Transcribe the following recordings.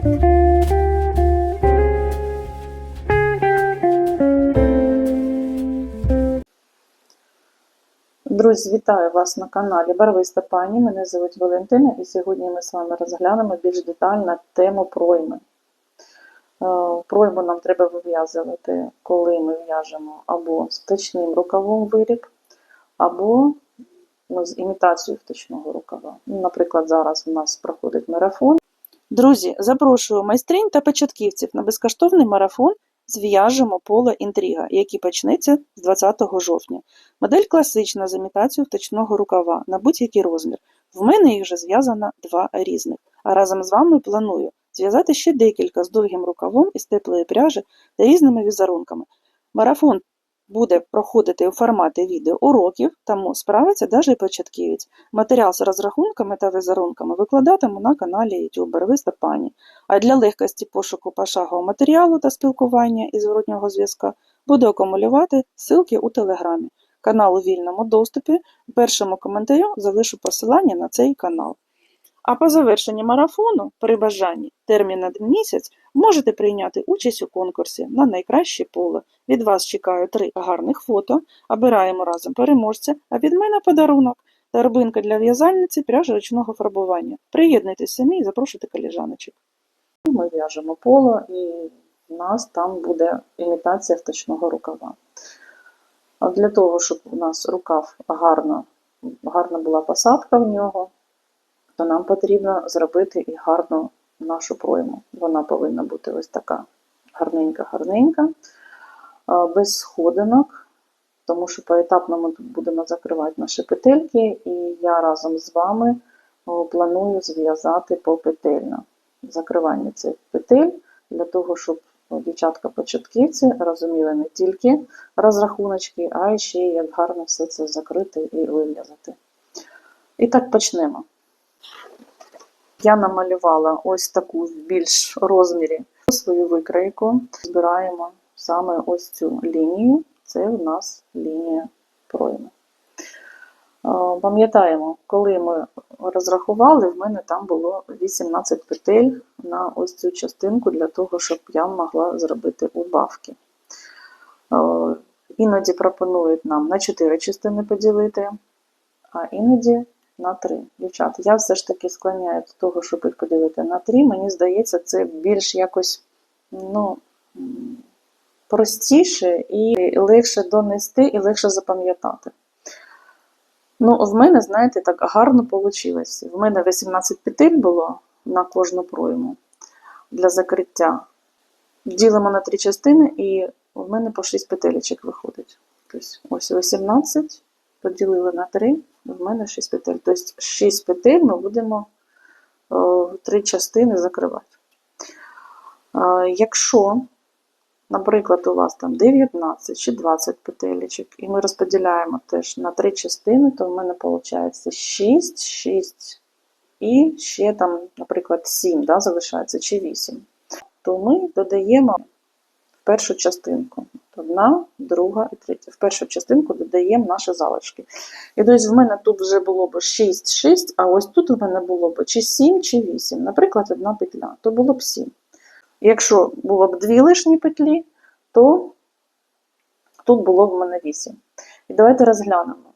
Друзі, вітаю вас на каналі Барвиста Пані. Мене звуть Валентина, і сьогодні ми з вами розглянемо більш детально тему пройми. Е, Пройму нам треба вив'язувати, коли ми в'яжемо або з точним рукавом виріб, або ну, з імітацією вточного рукава. Ну, Наприклад, зараз у нас проходить марафон. Друзі, запрошую майстринь та початківців на безкоштовний марафон «Зв'яжемо поле інтрига, який почнеться з 20 жовтня. Модель класична з імітацією вточного рукава на будь-який розмір. В мене їх вже зв'язано два різних. А разом з вами планую зв'язати ще декілька з довгим рукавом із теплої пряжі та різними візерунками. Марафон буде проходити у форматі відеоуроків, тому справиться навіть початківець. Матеріал з розрахунками та візерунками викладатиму на каналі YouTube Барвиста Пані. А для легкості пошуку пошагового матеріалу та спілкування і зворотнього зв'язка буду акумулювати ссылки у Телеграмі. Канал у вільному доступі. Першому коментарю залишу посилання на цей канал. А по завершенні марафону, при бажанні, термін на місяць, можете прийняти участь у конкурсі на найкраще поле. Від вас чекаю три гарних фото, обираємо разом переможця, а від мене подарунок торбинка для в'язальниці пряжа ручного фарбування. Приєднуйтесь самі і запрошуйте коліжаночок. Ми в'яжемо поло і в нас там буде імітація вточного рукава. Для того, щоб у нас рукав гарно, гарна була посадка в нього, то нам потрібно зробити і гарну нашу пройму. Вона повинна бути ось така гарненька-гарненька, без сходинок, тому що поетапно ми будемо закривати наші петельки, і я разом з вами планую зв'язати попетельно закривання цих петель для того, щоб дівчатка-початківці розуміли не тільки розрахуночки, а й ще як гарно все це закрити і вив'язати. І так почнемо. Я намалювала ось таку в більш розмірі свою викройку. Збираємо саме ось цю лінію. Це в нас лінія пройми. Е, Пам'ятаємо, коли ми розрахували, в мене там було 18 петель на ось цю частинку для того, щоб я могла зробити убавки. Іноді пропонують нам на 4 частини поділити, а іноді на 3. Дівчата, я все ж таки склоняю до того, щоб їх поділити на 3. Мені здається, це більш якось ну, простіше і легше донести, і легше запам'ятати. Ну, в мене, знаєте, так гарно вийшло. В мене 18 петель було на кожну пройму для закриття. Ділимо на три частини, і в мене по 6 петелечок виходить. Тобто, ось 18 поділили на 3, в мене 6 петель. Тобто 6 петель ми будемо е, в три частини закривати. Е, Якщо Наприклад, у вас там 19 чи 20 петелечок, і ми розподіляємо теж на три частини, то в мене виходить 6, 6 і ще там, наприклад, 7 да, залишається чи 8. То ми додаємо першу частинку. Одна, друга і третя. В першу частинку додаємо наші залишки. І тобто в мене тут вже було б 6, 6, а ось тут в мене було б чи 7, чи 8. Наприклад, одна петля, то було б 7. Якщо було б дві лишні петлі, то тут було в мене 8. І давайте розглянемо.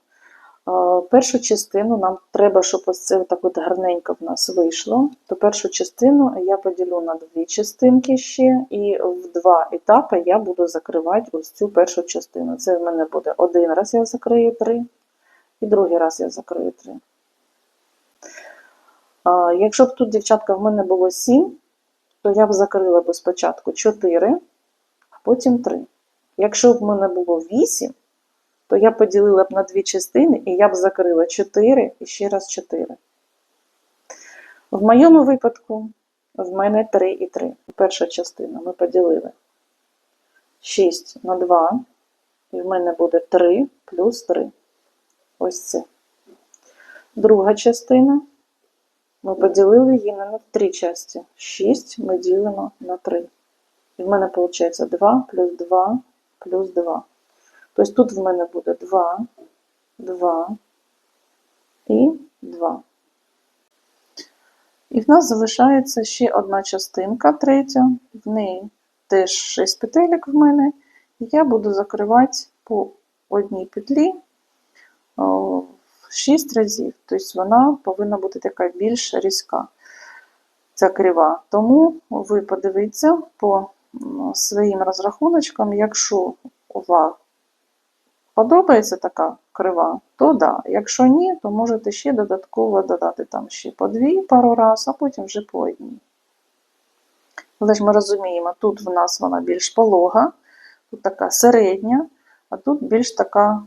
Першу частину нам треба, щоб ось це так от гарненько в нас вийшло. То першу частину я поділю на дві частинки ще, і в два етапи я буду закривати ось цю першу частину. Це в мене буде один раз я закрию три, і другий раз я закрию три. Якщо б тут, дівчатка, в мене було 7, то я б закрила б спочатку 4, а потім 3. Якщо б в мене було 8, то я поділила б на дві частини і я б закрила 4 і ще раз 4. В моєму випадку в мене 3 і 3. Перша частина ми поділили 6 на 2, і в мене буде 3 плюс 3. Ось це. Друга частина. Ми поділили її на три часті. 6 ми ділимо на 3. І в мене виходить 2 плюс 2 плюс 2. Тобто тут в мене буде 2, 2 і 2. І в нас залишається ще одна частинка, третя, в неї теж 6 петелек в мене. Я буду закривати по одній петлі 6 разів. Тобто вона повинна бути така більш різка, ця крива. Тому ви подивіться по своїм розрахуночкам, якщо у вас подобається така крива, то да. Якщо ні, то можете ще додатково додати там ще по дві пару раз, а потім вже по одній. Але ж ми розуміємо, тут в нас вона більш полога, тут така середня, а тут більш така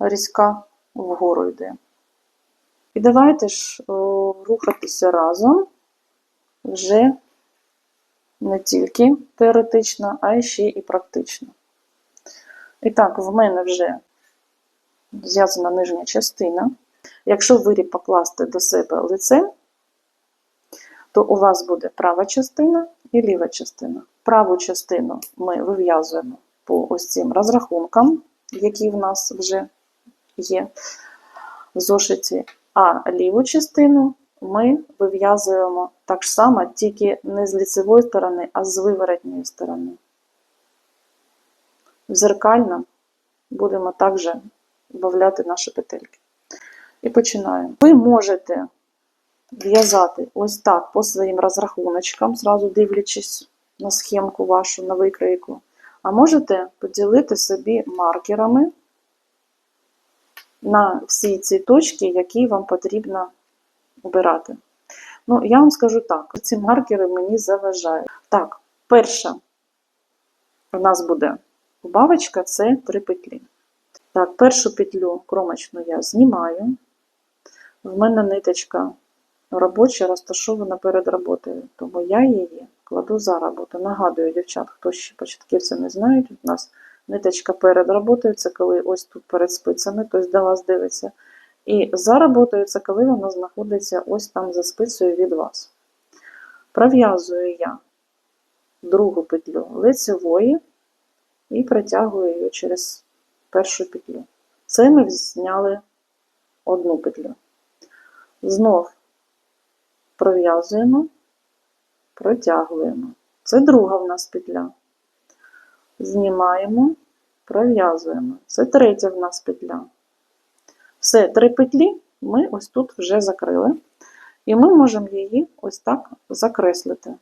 різка вгору йде. І давайте ж рухатися разом вже не тільки теоретично, а ще і практично. І так, в мене вже зв'язана нижня частина. Якщо виріб покласти до себе лицем, то у вас буде права частина і ліва частина. Праву частину ми вив'язуємо по ось цим розрахункам, які в нас вже є в зошиті, а ліву частину ми вив'язуємо так само, тільки не з лицевої сторони, а з виворотньої сторони. Зеркально будемо також вбавляти наші петельки. І починаємо. Ви можете в'язати ось так по своїм розрахуночкам, зразу дивлячись на схемку вашу, на викройку. А можете поділити собі маркерами на всі ці точки, які вам потрібно обирати. Ну, я вам скажу так: ці маркери мені заважають. Так, перша у нас буде убавочка це три петлі. Так, першу петлю кромочну я знімаю. В мене ниточка робоча розташована перед роботою, тому я її кладу за роботу. Нагадую, дівчат, хто ще початківці не знають, у нас ниточка перед роботою це коли ось тут перед спицями, тобто до вас дивиться. І за роботою це коли вона знаходиться ось там за спицею від вас. Пров'язую я другу петлю лицевої і протягую її через першу петлю. Це ми зняли одну петлю. Знов пров'язуємо, протягуємо. Це друга в нас петля. Знімаємо, пров'язуємо. Це третя в нас петля. Все, три петлі ми ось тут вже закрили. І ми можемо її ось так закреслити.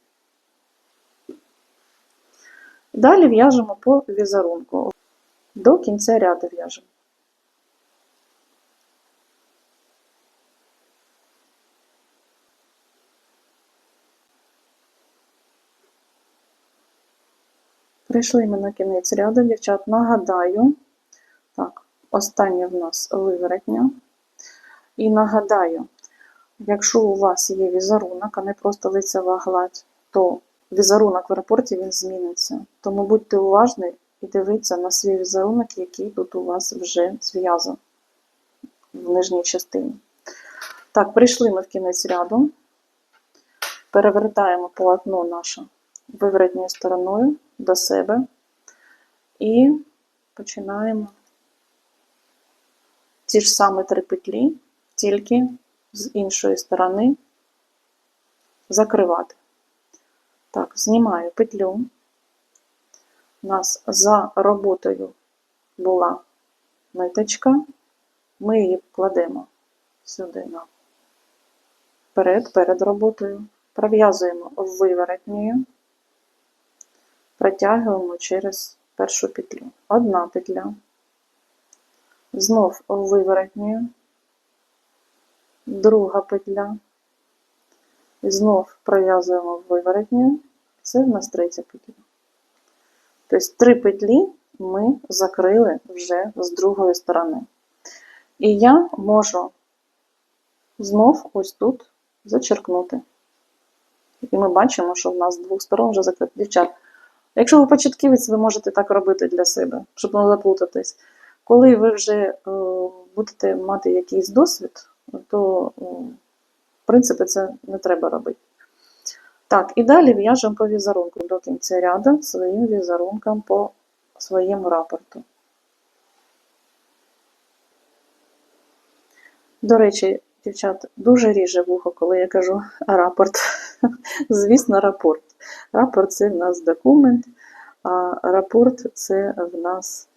Далі в'яжемо по візерунку. До кінця ряду в'яжемо. Прийшли ми на кінець ряду, дівчат. Нагадаю, так, останнє в нас виворотня. І нагадаю, якщо у вас є візерунок, а не просто лицева гладь, то візерунок в рапорті він зміниться. Тому будьте уважні і дивіться на свій візерунок, який тут у вас вже зв'язан в нижній частині. Так, прийшли ми в кінець ряду, перевертаємо полотно наше виворотньою стороною до себе і починаємо ті ж самі три петлі, тільки з іншої сторони закривати. Так, знімаю петлю. У нас за роботою була ниточка, ми її кладемо сюди на перед, перед роботою, пров'язуємо виворотньою, протягуємо через першу петлю. Одна петля, знов виворотньою, друга петля, знов пров'язуємо виворотньою, це в нас третя петля. Тобто три петлі ми закрили вже з другої сторони. І я можу знов ось тут зачеркнути. І ми бачимо, що в нас з двох сторон вже закрито. Дівчат, якщо ви початківець, ви можете так робити для себе, щоб не заплутатись. Коли ви вже е, будете мати якийсь досвід, то, е, принципі, це не треба робити. Так, і далі в'яжемо по візерунку до кінця ряду своїм візерунком по своєму рапорту. До речі, Дівчат, дуже ріже вухо, коли я кажу рапорт. Звісно, рапорт. Рапорт це в нас документ, а рапорт це в нас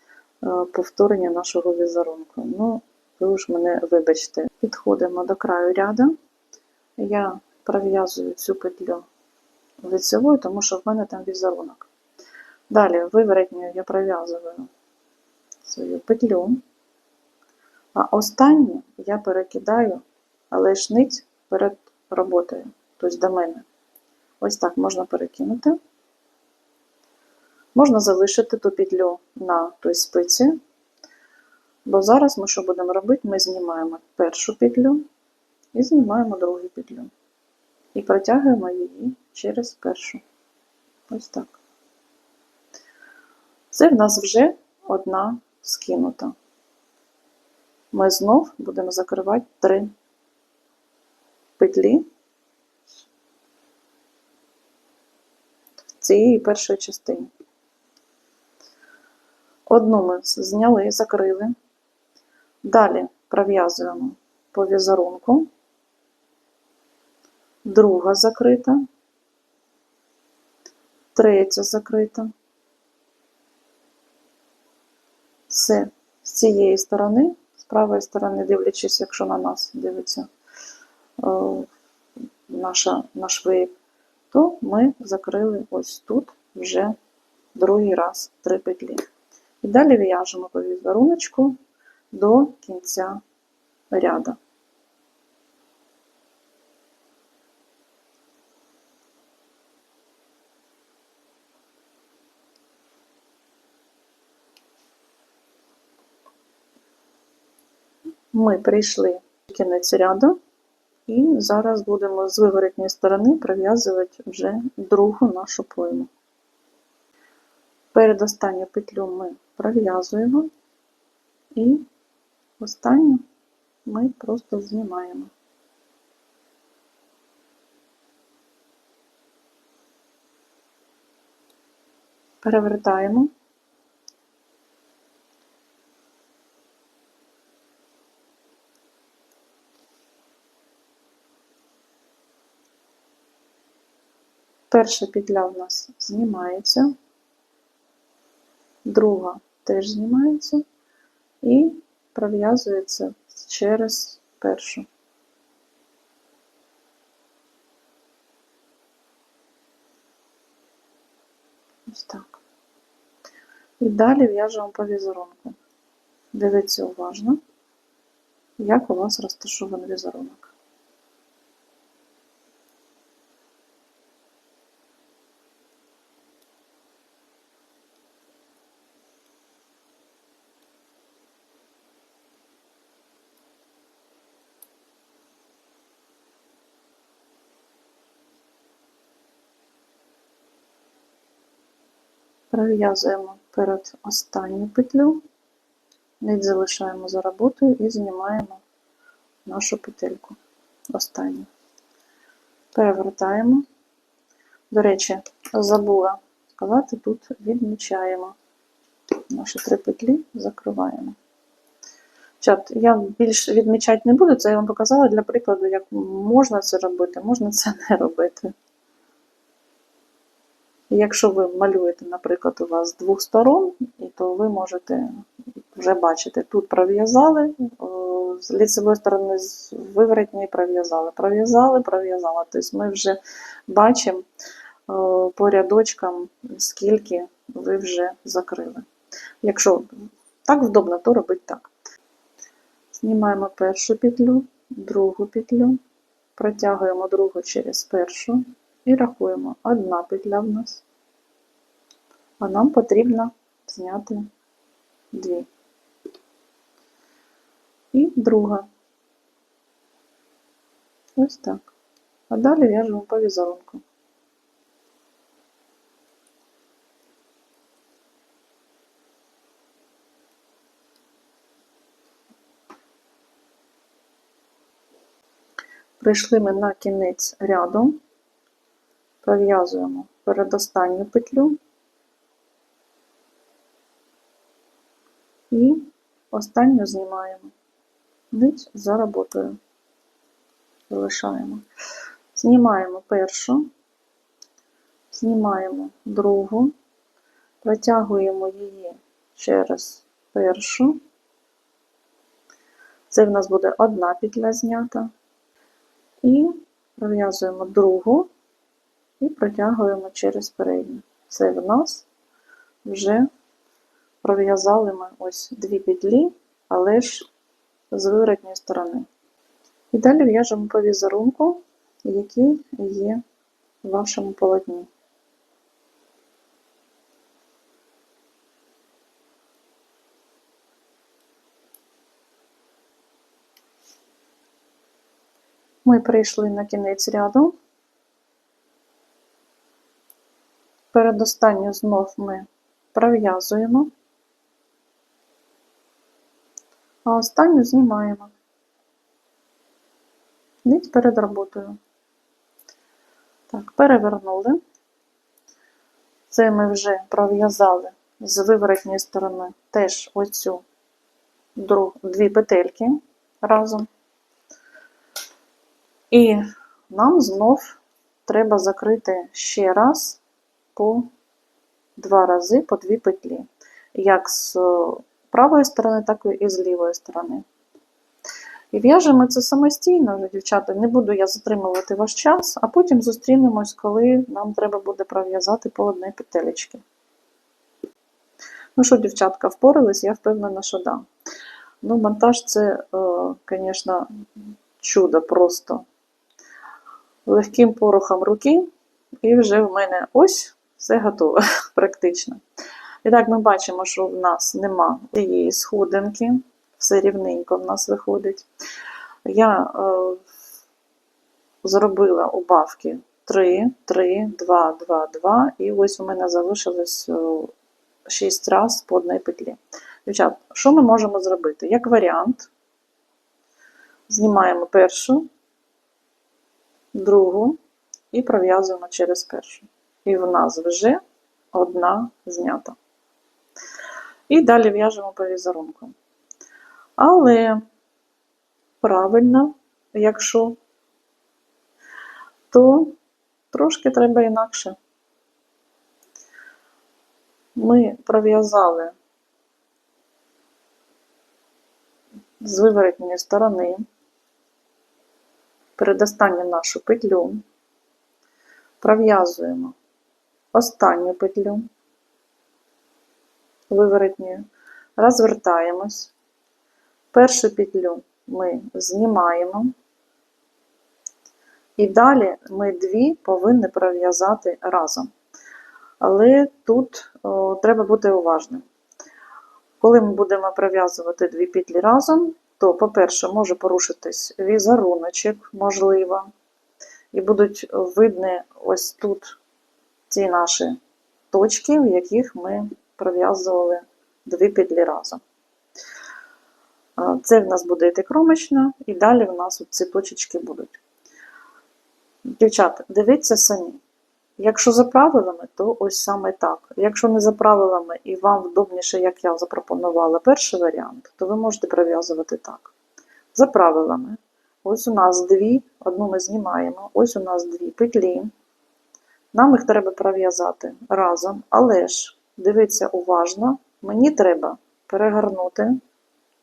е, повторення нашого візерунку. Ну, ви ж мене вибачте. Підходимо до краю ряду. Я пров'язую цю петлю лицевою, тому що в мене там візерунок. Далі виворотньою я пров'язую свою петлю, а останню я перекидаю, нить перед роботою, тобто до мене. Ось так можна перекинути. Можна залишити ту петлю на той спиці, бо зараз ми що будемо робити? Ми знімаємо першу петлю і знімаємо другу петлю. І протягуємо її через першу. Ось так. Це в нас вже одна скинута. Ми знов будемо закривати три петлі цієї першої частині. Одну ми зняли, закрили. Далі пров'язуємо по візерунку. Друга закрита, третя закрита. Все з цієї сторони, з правої сторони, дивлячись, якщо на нас дивиться е, наша, наш виїк, то ми закрили ось тут вже другий раз три петлі. І далі в'яжемо по візеруночку до кінця ряду. Ми прийшли кінець ряду, і зараз будемо з виворотньої сторони пров'язувати вже другу нашу пойму. Перед останню петлю ми пров'язуємо і останню ми просто знімаємо. Перевертаємо. Перша петля в нас знімається, друга теж знімається і пров'язується через першу. Ось так. І далі в'яжемо по візерунку. Дивіться уважно, як у вас розташований візерунок. Пров'язуємо перед останню петлю, нить залишаємо за роботою і знімаємо нашу петельку останню. Перевертаємо. До речі, забула сказати, тут відмічаємо наші три петлі, закриваємо. Чат, я більш відмічати не буду, це я вам показала для прикладу, як можна це робити, можна це не робити. Якщо ви малюєте, наприклад, у вас з двох сторон, то ви можете вже бачити, тут пров'язали, з ліцевої сторони з виворотньої пров'язали, пров'язали, пров'язали. Тобто ми вже бачимо по рядочкам, скільки ви вже закрили. Якщо так вдобно, то робить так. Знімаємо першу петлю, другу петлю, протягуємо другу через першу. І рахуємо одна петля в нас, а нам потрібно зняти дві. І друга. Ось так. А далі в'яжемо по візерунку. Прийшли ми на кінець ряду пров'язуємо передостанню петлю і останню знімаємо нить за роботою. залишаємо. Знімаємо першу, знімаємо другу, протягуємо її через першу. Це в нас буде одна петля знята. І пров'язуємо другу і протягуємо через передню. Це в нас вже пров'язали ми ось дві петлі, але ж з виворотньої сторони. І далі в'яжемо по візерунку, який є в вашому полотні. Ми прийшли на кінець ряду. Передостанню знов ми пров'язуємо, а останню знімаємо. Нить перед роботою. Так, перевернули. Це ми вже пров'язали з виворотньої сторони теж оцю дві петельки разом. І нам знов треба закрити ще раз по два рази по дві петлі, як з правої сторони, так і з лівої сторони. І в'яжемо це самостійно дівчата. Не буду я затримувати ваш час, а потім зустрінемось, коли нам треба буде пров'язати по одній петелечці. Ну що, дівчатка, впорались? Я впевнена, що да. Ну, монтаж це, звісно, чудо просто. Легким порохом руки, і вже в мене ось все готове, практично. І так, ми бачимо, що в нас нема цієї сходинки, все рівненько в нас виходить. Я е, зробила убавки 3, 3, 2, 2, 2, і ось у мене залишилось 6 раз по одній петлі. Дівчат, що ми можемо зробити? Як варіант, знімаємо першу, другу і пров'язуємо через першу. І в нас вже одна знята. І далі в'яжемо по візерунку. Але правильно, якщо, то трошки треба інакше. Ми пров'язали з виворотньої сторони передостанню нашу петлю, пров'язуємо останню петлю виворотньою, розвертаємось. Першу петлю ми знімаємо, і далі ми дві повинні пров'язати разом. Але тут о, треба бути уважним. Коли ми будемо пров'язувати дві петлі разом, то, по-перше, може порушитись візеруночок, можливо, і будуть видні ось тут ці наші точки, в яких ми пров'язували дві петлі разом. Це в нас буде йти кромочно, і далі в нас ці точечки будуть. Дівчата, дивіться самі. Якщо за правилами, то ось саме так. Якщо не за правилами і вам вдобніше, як я запропонувала перший варіант, то ви можете прив'язувати так. За правилами, ось у нас дві, одну ми знімаємо, ось у нас дві петлі. Нам їх треба пров'язати разом, але ж, дивіться уважно, мені треба перегорнути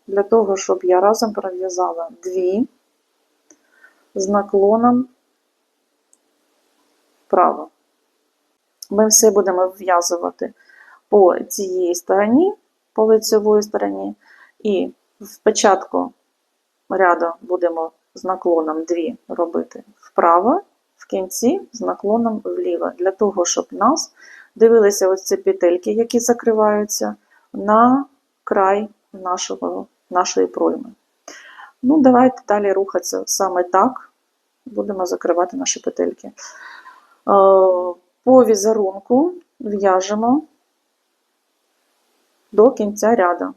для того, щоб я разом пров'язала дві з наклоном вправо. Ми все будемо вв'язувати по цієї стороні, по лицевої стороні, і в початку ряду будемо з наклоном 2 робити вправо, в кінці з наклоном вліво, для того, щоб нас дивилися ось ці петельки, які закриваються на край нашого, нашої пройми. Ну, давайте далі рухатися саме так. Будемо закривати наші петельки. Е, по візерунку в'яжемо до кінця ряду.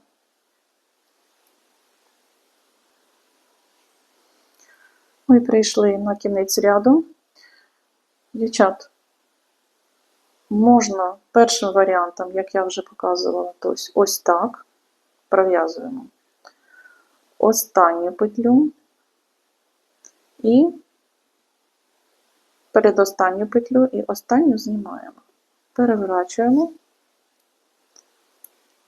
Ми прийшли на кінець ряду. Дівчат, можна першим варіантом, як я вже показувала, то ось, ось так пров'язуємо останню петлю і передостанню петлю і останню знімаємо. Переворачуємо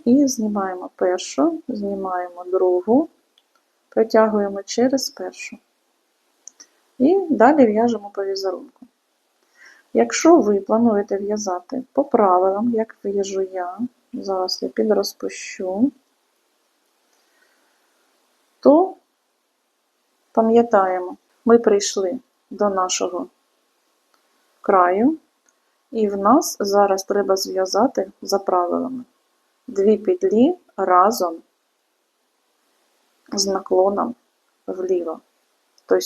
і знімаємо першу, знімаємо другу, протягуємо через першу. І далі в'яжемо по візерунку. Якщо ви плануєте в'язати по правилам, як в'яжу я, зараз я підрозпущу, то пам'ятаємо, ми прийшли до нашого краю, і в нас зараз треба зв'язати за правилами дві петлі разом з наклоном вліво. Тобто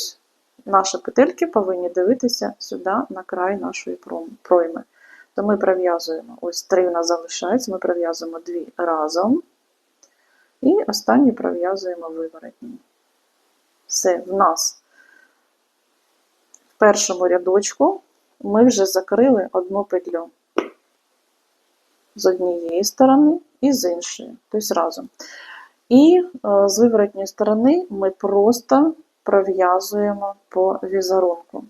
наші петельки повинні дивитися сюди на край нашої пройми. То ми пров'язуємо, ось три у нас залишається, ми пров'язуємо дві разом. І останні пров'язуємо виворотні. Все, в нас в першому рядочку ми вже закрили одну петлю з однієї сторони і з іншої, тобто разом. І е, з виворотньої сторони ми просто пров'язуємо по візерунку,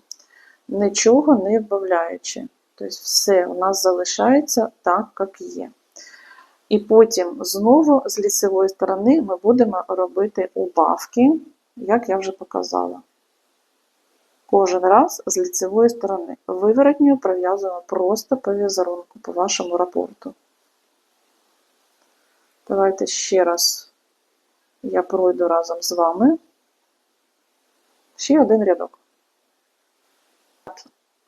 нічого не вбавляючи. Тобто все у нас залишається так, як є. І потім знову з ліцевої сторони ми будемо робити убавки, як я вже показала. Кожен раз з ліцевої сторони. Виворотньою пров'язуємо просто по візерунку, по вашому рапорту. Давайте ще раз я пройду разом з вами. Ще один рядок.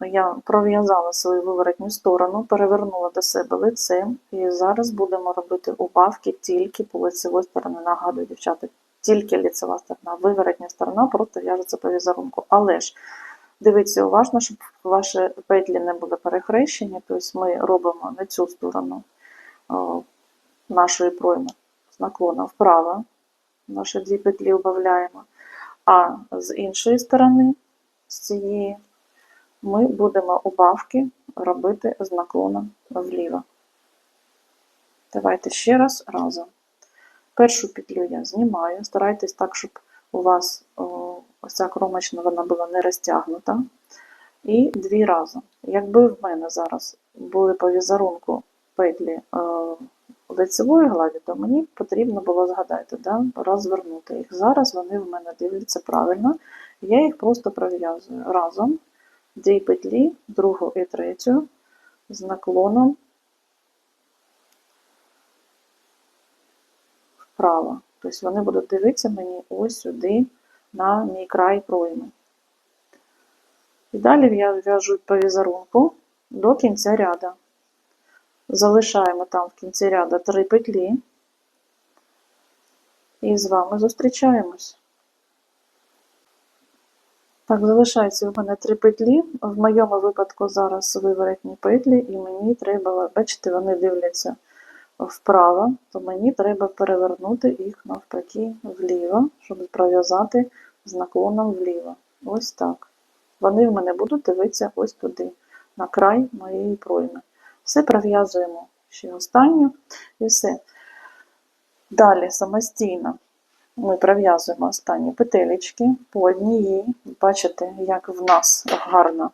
Я пров'язала свою виворотню сторону, перевернула до себе лицем, і зараз будемо робити убавки тільки по лицевій стороні. Нагадую, дівчата, тільки лицева сторона, виворотня сторона просто в'яжеться по візерунку. Але ж дивіться уважно, щоб ваші петлі не були перехрещені, тобто ми робимо на цю сторону нашої пройми з наклоном вправо, наші дві петлі убавляємо, а з іншої сторони, з цієї, ми будемо убавки робити з наклоном вліво. Давайте ще раз разом. Першу петлю я знімаю, старайтесь так, щоб у вас ось ця кромочна вона була не розтягнута. І дві разом. Якби в мене зараз були по візерунку петлі лицевої гладі, то мені потрібно було згадати, да, розвернути їх. Зараз вони в мене дивляться правильно. Я їх просто пров'язую разом. Дві петлі, другу і третю, з наклоном вправо. Тобто вони будуть дивитися мені ось сюди, на мій край пройми. І далі я в'яжу по візерунку до кінця ряда. Залишаємо там в кінці ряда три петлі. І з вами зустрічаємось. Так, залишається в мене три петлі. В моєму випадку зараз виворотні петлі, і мені треба, бачите, вони дивляться вправо, то мені треба перевернути їх навпаки вліво, щоб пров'язати з наклоном вліво. Ось так. Вони в мене будуть дивитися ось туди, на край моєї пройми. Все пров'язуємо ще останню і все. Далі самостійно ми пров'язуємо останні петелечки по одній. Бачите, як в нас гарно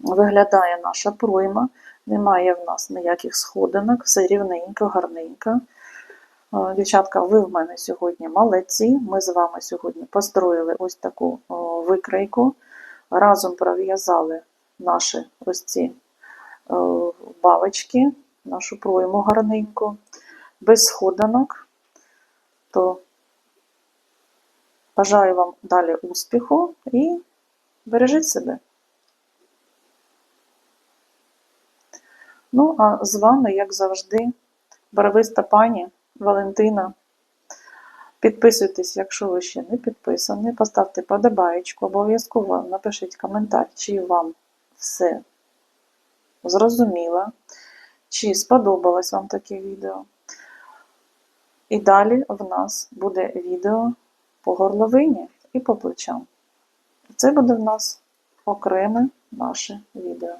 виглядає наша пройма. Немає в нас ніяких сходинок, все рівненько, гарненько. Дівчатка, ви в мене сьогодні молодці. Ми з вами сьогодні построїли ось таку о, викройку. Разом пров'язали наші ось ці бабочки, нашу пройму гарненьку, без сходинок. То бажаю вам далі успіху і бережіть себе. Ну, а з вами, як завжди, барвиста пані Валентина. Підписуйтесь, якщо ви ще не підписані. Поставте подобаєчку, обов'язково напишіть коментар, чи вам все зрозуміло, чи сподобалось вам таке відео. І далі в нас буде відео по горловині і по плечам. Це буде в нас окреме наше відео.